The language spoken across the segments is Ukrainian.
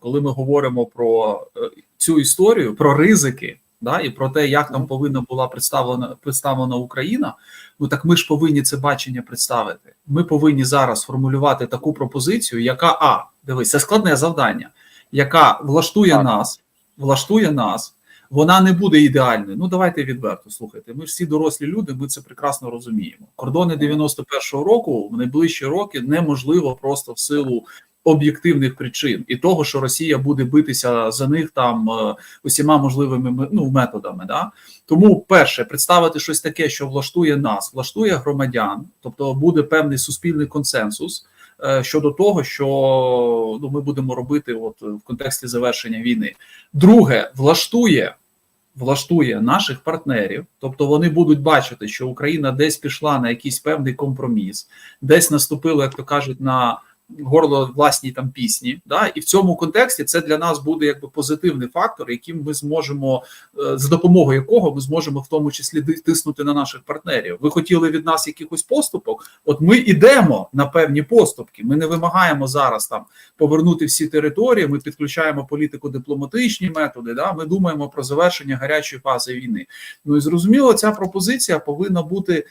коли ми говоримо про е, цю історію, про ризики, да, і про те, як там повинна була представлена представлена Україна, ну так ми ж повинні це бачення представити. Ми повинні зараз формулювати таку пропозицію, яка а дивись, це складне завдання, яка влаштує Так. нас, влаштує нас. Вона не буде ідеальною. Ну давайте відверто слухайте. Ми ж всі дорослі люди, ми це прекрасно розуміємо. Кордони 91-го року в найближчі роки неможливо просто в силу об'єктивних причин і того, що Росія буде битися за них там е, усіма можливими ну, методами. Да? Тому, перше, представити щось таке, що влаштує нас, влаштує громадян, тобто буде певний суспільний консенсус е, щодо того, що ну, ми будемо робити от в контексті завершення війни. Друге, влаштує. Влаштує наших партнерів, тобто вони будуть бачити, що Україна десь пішла на якийсь певний компроміс, десь наступила, як то кажуть, на горло власній там пісні. Да? І в цьому контексті це для нас буде якби позитивний фактор, яким ми зможемо е, за допомогою якого ми зможемо в тому числі тиснути на наших партнерів. Ви хотіли від нас якихось поступок? От ми йдемо на певні поступки. Ми не вимагаємо зараз там повернути всі території. Ми підключаємо політико-дипломатичні методи. Да? Ми думаємо про завершення гарячої фази війни. Ну і зрозуміло, ця пропозиція повинна бути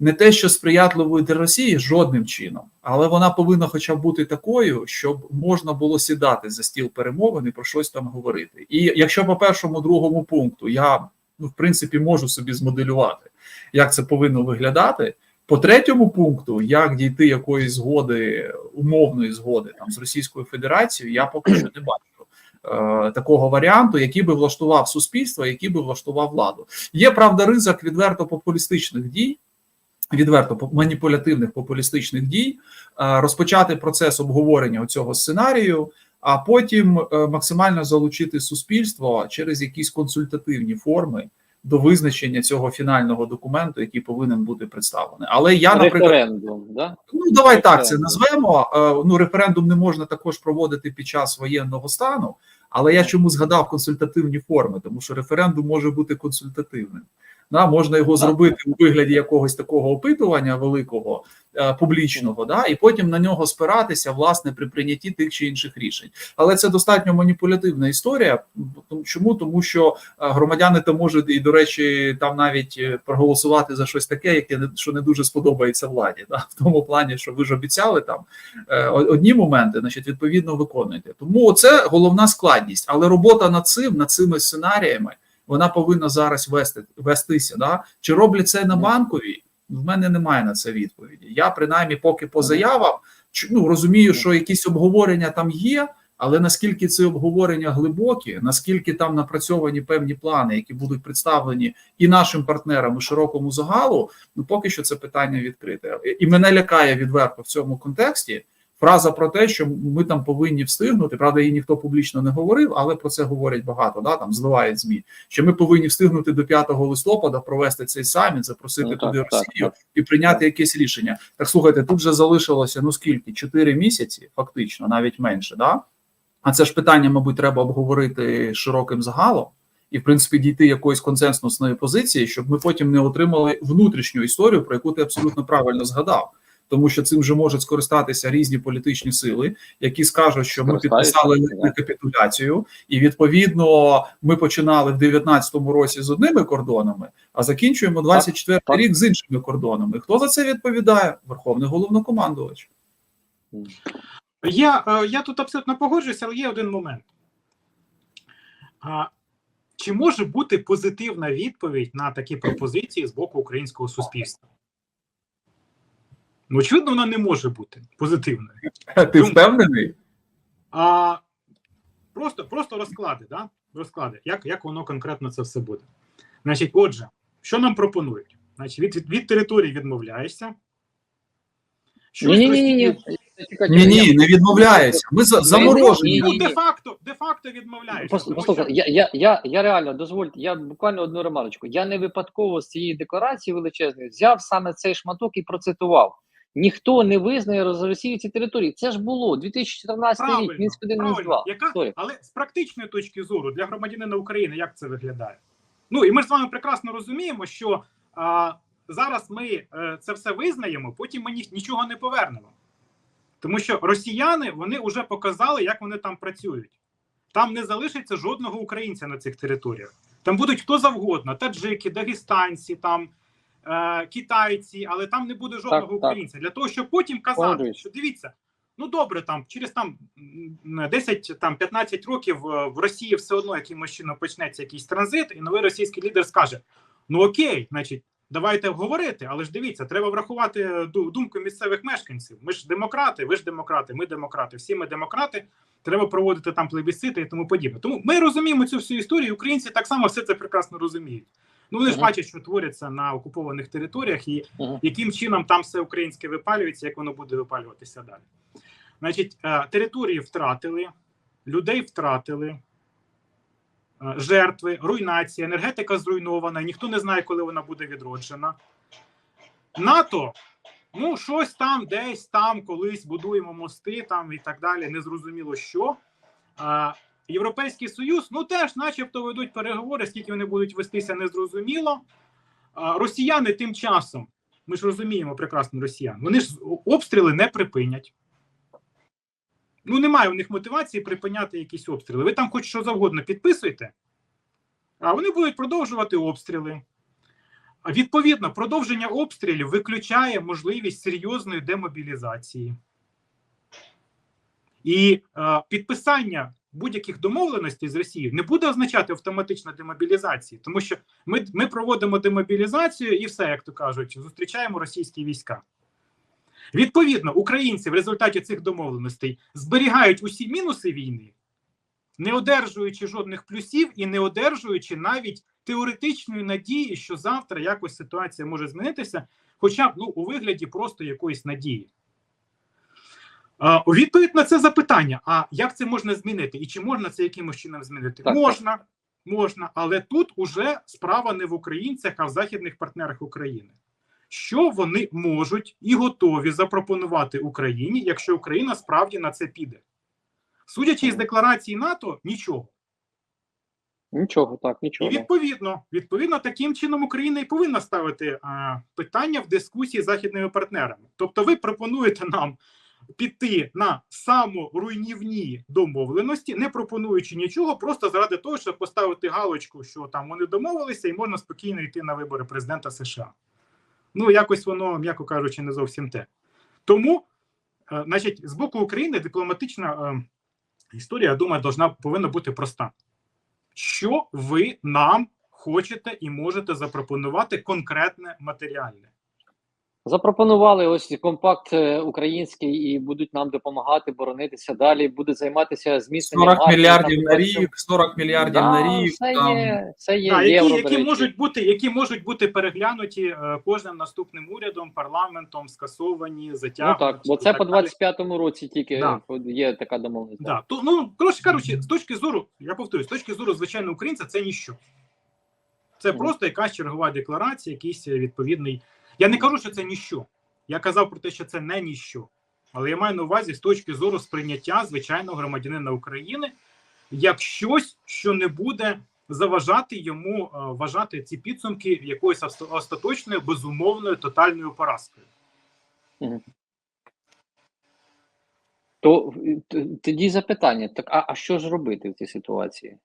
не те, що сприятливою для Росії жодним чином, але вона повинна хоча б бути такою, щоб можна було сідати за стіл перемовин і про щось там говорити. І якщо по першому другому пункту я ну, в принципі можу собі змоделювати, як це повинно виглядати. По третьому пункту, як дійти якоїсь згоди, умовної згоди там з Російською Федерацією, я поки що не бачу е, такого варіанту, який би влаштував суспільство, який би влаштував владу. Є правда ризик відверто популістичних дій, відверто маніпулятивних популістичних дій, е, розпочати процес обговорення цього сценарію, а потім е, максимально залучити суспільство через якісь консультативні форми до визначення цього фінального документу, який повинен бути представлений. Але я, наприклад, Референдум, да? Ну, давай так це назвемо. Е, Ну, референдум не можна також проводити під час воєнного стану. Але я чому згадав консультативні форми, тому що референдум може бути консультативним. Да, можна його зробити у вигляді якогось такого опитування великого е, публічного, да, і потім на нього спиратися власне при прийнятті тих чи інших рішень. Але це достатньо маніпулятивна історія. Чому? Тому що е, громадяни то можуть і, до речі, там навіть е, проголосувати за щось таке, яке не що не дуже сподобається владі. Да? В тому плані, що ви ж обіцяли там одні моменти, значить, відповідно виконуєте. Тому це головна складність. Але робота над цим, над цими сценаріями, вона повинна зараз вести вестися. Да? Чи роблять це на банковій? В мене немає на це відповіді. Я принаймні, поки по заявам ну, розумію, що якісь обговорення там є. Але наскільки ці обговорення глибокі, наскільки там напрацьовані певні плани, які будуть представлені і нашим партнерам, і широкому загалу, ну поки що це питання відкрите. І мене лякає відверто в цьому контексті фраза про те, що ми там повинні встигнути. Правда, її ніхто публічно не говорив, але про це говорять багато. Да, там зливають змі. Що ми повинні встигнути до 5 листопада провести цей саміт, запросити Ну, туди так, Росію так. і прийняти якесь рішення. Так слухайте, тут вже залишилося ну скільки? 4 місяці, фактично, навіть менше. Да? А це ж питання, мабуть, треба обговорити широким загалом і, в принципі, дійти якоїсь консенсусної позиції, щоб ми потім не отримали внутрішню історію, про яку ти абсолютно правильно згадав. Тому що цим вже можуть скористатися різні політичні сили, які скажуть, що ми підписали капітуляцію, і відповідно ми починали в 19-му році з одними кордонами, а закінчуємо 24 так. рік з іншими кордонами. Хто за це відповідає? Верховний головнокомандувач. Я, е, я тут абсолютно погоджуюся, але є один момент. А, чи може бути позитивна відповідь на такі пропозиції з боку українського суспільства? Ну, очевидно, вона не може бути позитивною. Ти впевнений? А просто, просто розклади, да? розклади, як, як воно конкретно це все буде. Значить, отже, що нам пропонують? Значить, від, від, від території відмовляєшся. Ні, ні, ні, ні, не відмовляється. Ми заморожені. Ну, де-факто, де-факто відмовляєшся. Пос- Послухайте, я, я, я, я реально дозвольте, я буквально одну ремарочку. Я не випадково з цієї декларації величезної взяв саме цей шматок і процитував. Ніхто не визнає роз Росії ці території. Це ж було 2014 рік, Правильно, Мінськ 1 Мінськ Яка, але з практичної точки зору для громадянина України як це виглядає? Ну і ми ж з вами прекрасно розуміємо, що а, зараз ми е, це все визнаємо, потім ми ні- нічого не повернемо. Тому що росіяни вони вже показали, як вони там працюють. там не залишиться жодного українця на цих територіях. Там будуть хто завгодно: таджики, дагестанці, там е, китайці, але там не буде жодного Так, так. українця. Для того, щоб потім казати, Погоджуюсь. що дивіться, ну добре, там через там м, 10 там 15 років е, в Росії все одно якимось чином почнеться якийсь транзит, і новий російський лідер скаже: Ну окей, значить. Давайте говорити, але ж дивіться, треба врахувати ду- думку місцевих мешканців. Ми ж демократи, ви ж демократи, ми демократи, всі ми демократи. Треба проводити там плебісцити і тому подібне. Тому ми розуміємо цю всю історію. Українці так само все це прекрасно розуміють. Ну вони ж бачать, що твориться на окупованих територіях, і яким чином там все українське випалюється, як воно буде випалюватися далі. Значить, е, території втратили, людей втратили, е, жертви, руйнація, енергетика зруйнована, ніхто не знає, коли вона буде відроджена. НАТО, ну, щось там, десь там, колись будуємо мости там і так далі, незрозуміло що. Європейський Союз, ну теж, начебто, ведуть переговори, скільки вони будуть вестися, незрозуміло. Росіяни тим часом, ми ж розуміємо прекрасно росіян, вони ж обстріли не припинять. Ну, немає у них мотивації припиняти якісь обстріли. Ви там хоч що завгодно підписуєте, а вони будуть продовжувати обстріли. Відповідно, продовження обстрілів виключає можливість серйозної демобілізації. І е, підписання будь-яких домовленостей з Росією не буде означати автоматично демобілізації, тому що ми, ми проводимо демобілізацію і все, як то кажуть, зустрічаємо російські війська. Відповідно, українці в результаті цих домовленостей зберігають усі мінуси війни, не одержуючи жодних плюсів і не одержуючи навіть теоретичної надії, що завтра якось ситуація може змінитися, хоча б ну, у вигляді просто якоїсь надії. У відповідь на це запитання: а як це можна змінити? І чи можна це якимось чином змінити? Так, можна, можна, але тут уже справа не в українцях, а в західних партнерах України. Що вони можуть і готові запропонувати Україні, якщо Україна справді на це піде? Судячи із декларації НАТО, нічого. Нічого, так, І нічого. відповідно, відповідно, таким чином Україна і повинна ставити а, питання в дискусії з західними партнерами. Тобто, ви пропонуєте нам піти на саморуйнівні домовленості, не пропонуючи нічого, просто заради того, щоб поставити галочку, що там вони домовилися, і можна спокійно йти на вибори президента США. Ну, якось воно, м'яко кажучи, не зовсім те. Тому, е, значить, з боку України дипломатична е, історія, я думаю, должна, повинна бути проста що ви нам хочете і можете запропонувати конкретне матеріальне. Запропонували ось компакт е, український і будуть нам допомагати боронитися далі. Будуть займатися зміцненням 40 армії, мільярдів там, на рік, 40 мільярдів Да, на рік. Це Там, є, це є Да, які, євро, які, можуть бути, які можуть бути переглянуті е, кожним наступним урядом, парламентом, скасовані, Ну так, бо це так по далі. 25-му році тільки Да. є така домовленість. Да. То, ну, коротше кажучи, з точки зору, я повторюю, з точки зору звичайного українця, це ніщо. Це Мгм. просто якась чергова декларація, якийсь е, відповідний. Я не кажу, що це ніщо. Я казав про те, що це не ніщо. Але я маю на увазі з точки зору сприйняття звичайного громадянина України як щось, що не буде заважати йому е, вважати ці підсумки якоюсь остаточною, безумовною, тотальною поразкою. То е, тоді запитання: так а, а що ж робити в цій ситуації?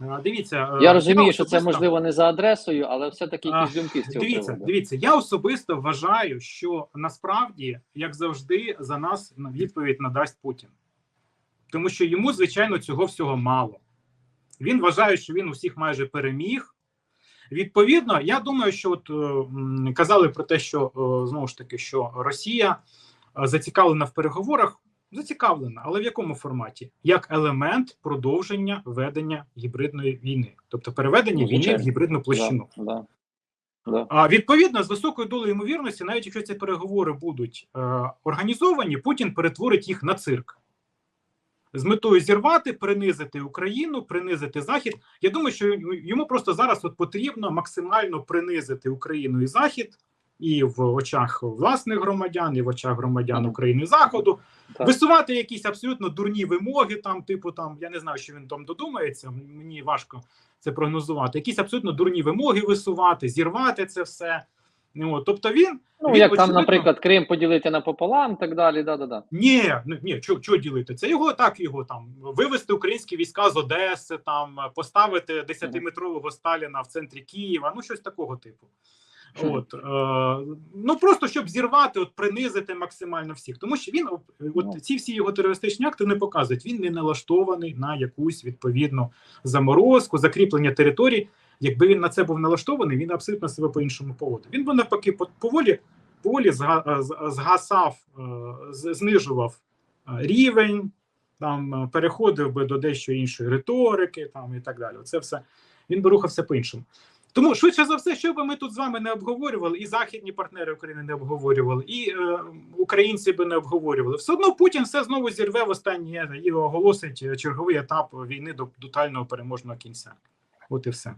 Е, Дивіться, е, Я розумію, що це можливо не за адресою, але все-таки якісь думки з цього Дивіться, приводу. дивіться, я особисто вважаю, що насправді, як завжди, за нас відповідь надасть Путін, тому що йому, звичайно, цього всього мало. Він вважає, що він усіх майже переміг. Відповідно, я думаю, що от е, казали про те, що знову ж таки, що Росія зацікавлена в переговорах. Зацікавлена, але в якому форматі? Як елемент продовження ведення гібридної війни, тобто переведення війни в гібридну площину. Да, да, да. А відповідно, з високою долею ймовірності, навіть якщо ці переговори будуть е, організовані, Путін перетворить їх на цирк з метою зірвати, принизити Україну, принизити Захід. Я думаю, що йому просто зараз от потрібно максимально принизити Україну і Захід. І в очах власних громадян, і в очах громадян України Заходу, Так. висувати якісь абсолютно дурні вимоги, там, типу, там, я не знаю, що він там додумається, мені важко це прогнозувати. Якісь абсолютно дурні вимоги висувати, зірвати це все. Ну, тобто він Ну, Він, як там, наприклад, Крим поділити напополам так далі. Да, да, да. Ні, ну ні, що, що ділити? Це його так його там вивести українські війська з Одеси, там поставити 10-метрового Сталіна в центрі Києва, ну щось такого типу. От е, ну просто щоб зірвати, от принизити максимально всіх, тому що він Ну. от ці всі його терористичні акти не показують. Він не налаштований на якусь відповідну заморозку, закріплення територій. Якби він на це був налаштований, він абсолютно себе по-іншому поводив. Він би навпаки поволі, поволі згасав, е, знижував е, рівень, там е, переходив би до дещо іншої риторики, там і так далі. Це все він би рухався по-іншому. Тому швидше за все, що би ми тут з вами не обговорювали, і західні партнери України не обговорювали, і е, українці би не обговорювали. Все одно Путін все знову зірве в останнє і оголосить черговий етап війни до тотального переможного кінця. От і все.